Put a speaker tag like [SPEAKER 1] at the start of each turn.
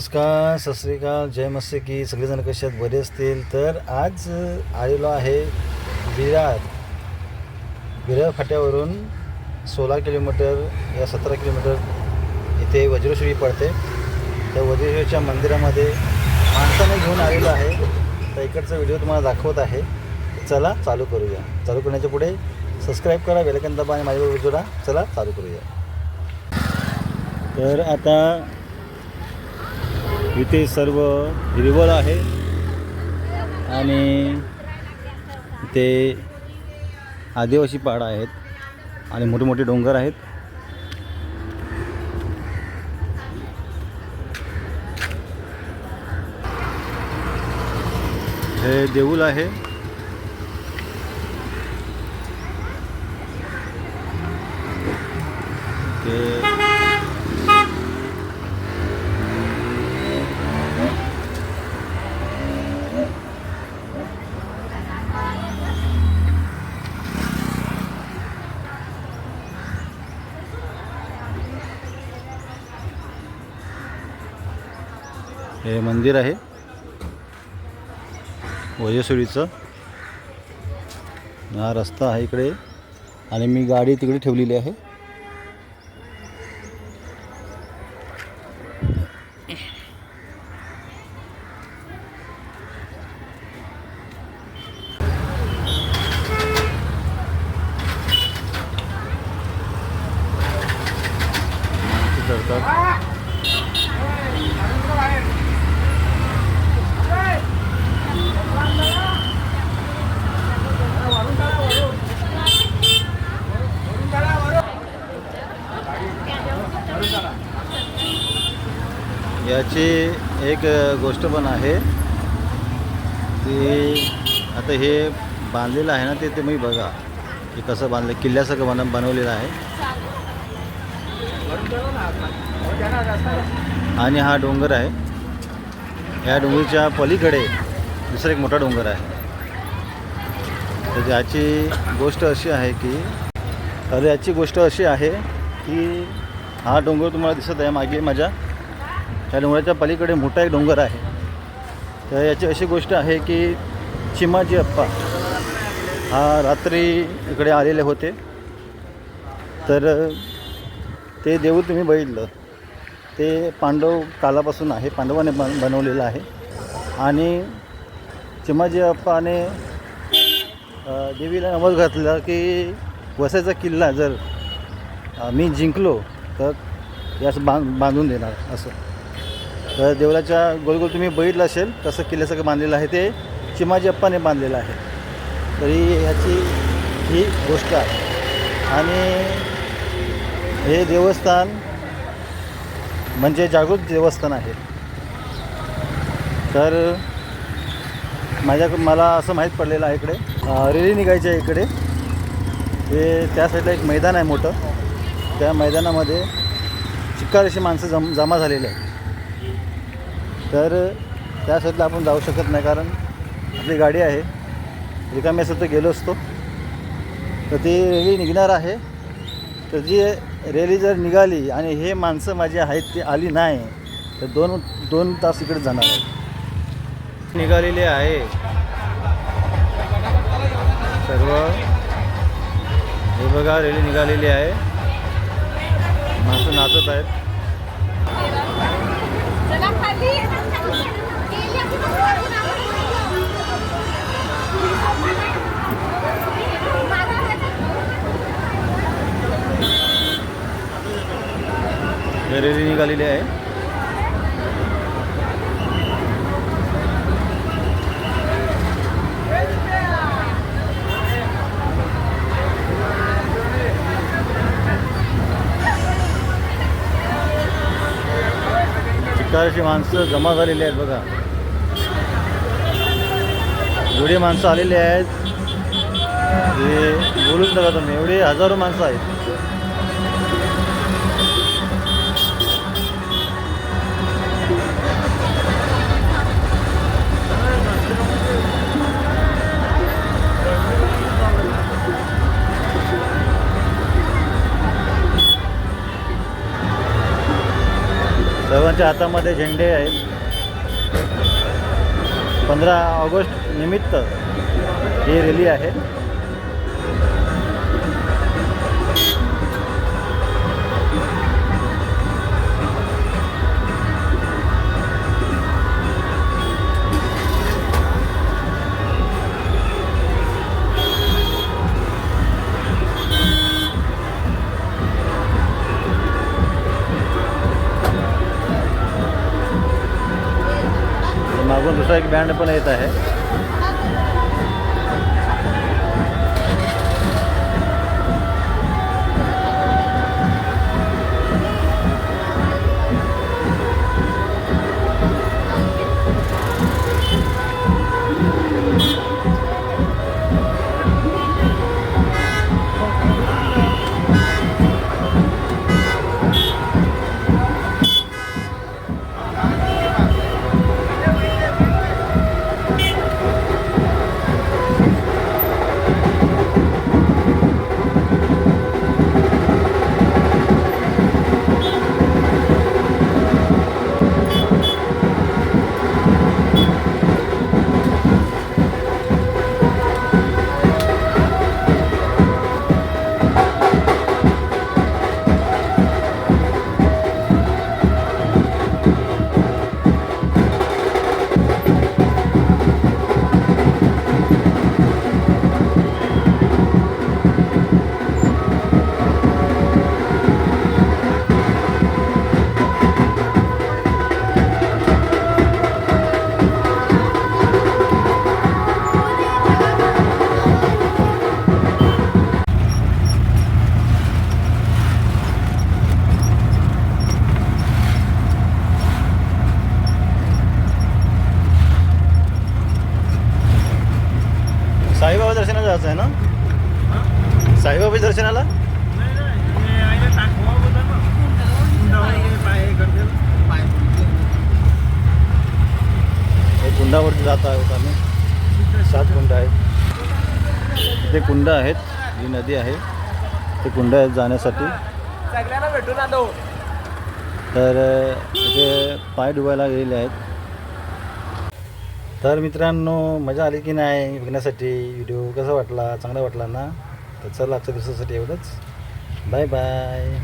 [SPEAKER 1] नमस्कार सत श्री जय मत्स्य की सगळेजण कसे आहेत? बरे असतील? तर आज आलेलो आहे विरार. विरार फाट्यावरून सोळा किलोमीटर या सतरा किलोमीटर इथे वज्रेश्वरी पडते. त्या वज्रेश्वरीच्या मंदिरामध्ये माणसाने घेऊन आलेलो आहे. तर इकडचा व्हिडिओ तुम्हाला दाखवत आहे. चला चालू करूया. चालू करण्याच्या पुढे सबस्क्राईब करा बेलकन दबा आणि माझ्यावर जोडा. चला चालू करूया. तर आता इथे सर्व हिरवळ आहे. आणि इथे आदिवासी पहाड आहेत आणि मोठे मोठे डोंगर आहेत. हे देऊळ आहे. ते हे मंदिर आहे. वजेश्वरीचं हा रस्ता आहे इकडे. आणि मी गाडी तिकडे ठेवलेली आहे माणसं चढतात याची एक गोष्ट पण आहे. की आता हे बांधलेलं आहे ना ते तुम्ही बघा. की कसं बांधलं किल्ल्यासारखं बन बनवलेलं आहे. आणि हा डोंगर आहे. या डोंगरीच्या पलीकडे दुसरा एक मोठा डोंगर आहे. तर याची गोष्ट अशी आहे की तर याची गोष्ट अशी आहे की हा डोंगर तुम्हाला दिसत आहे मागे माझ्या. त्या डोंगराच्या पलीकडे मोठा एक डोंगर आहे. तर याची अशी गोष्ट आहे की चिमाजी अप्पा हा रात्री इकडे आलेले होते. तर ते देऊळ तुम्ही बघितलं. ते पांडव कालापासून आहे पांडवाने बन बनवलेलं आहे. आणि चिमाजी अप्पाने देवीला नवस घातला की वसायचा किल्ला जर मी जिंकलो तर यास बांध बांधून देणार असं. तर देवळाच्या गोलगोल तुम्ही बघितलं असेल तसं किल्ल्यासारखं बांधलेलं आहे ते चिमाजी अप्पाने बांधलेलं आहे. तरी ह्याची ही गोष्ट आहे. आणि हे देवस्थान म्हणजे जागृत देवस्थान आहे. तर माझ्या मला असं माहीत पडलेलं आहे इकडे. रेली निघायची आहे इकडे. हे त्या साईडला एक मैदान आहे मोठं. त्या मैदानामध्ये चिक्कार अशी माणसं जम जमा झालेली आहे तर त्या साईडला आपण जाऊ शकत नाही कारण आपली गाडी आहे. रिकामी असं तर गेलो असतो. तर ती रेली निघणार आहे. तर जी रेली जर निघाली आणि हे माणसं माझी आहेत ती आली नाही तर दोन दोन तास इकडे जाणार आहे निघालेली आहे. सर्व. हे बघा रेली निघालेली आहे. माणसं नाचत आहेत. हे आहे. चिक्कारची माणसं जमा झालेली आहेत बघा. एवढी माणसं आलेली आहेत. ते बोलूच नका तुम्ही. एवढे हजारो माणसं आहेत. त्यांच्या हातामध्ये झेंडे आहेत. पंधरा ऑगस्ट निमित्त ही रॅली आहे. अजून दुसरा एक बँड पण येत आहे. जायचं आहे ना? साईबाबा दर्शनाला? हे कुंडावरती जात आहोत आम्ही. सात कुंड आहेत. ते कुंड आहेत. ही नदी आहे. ते कुंड आहेत जाण्यासाठी.
[SPEAKER 2] सगळ्यांना भेटून आलो
[SPEAKER 1] तर इथे पाय डुबायला गेलेले आहेत. तर मित्रांनो मजा आली की नाही? बघण्यासाठी व्हिडिओ कसा वाटला? चांगला वाटला ना? तर चला आजच्या दिवसासाठी एवढंच. Bye bye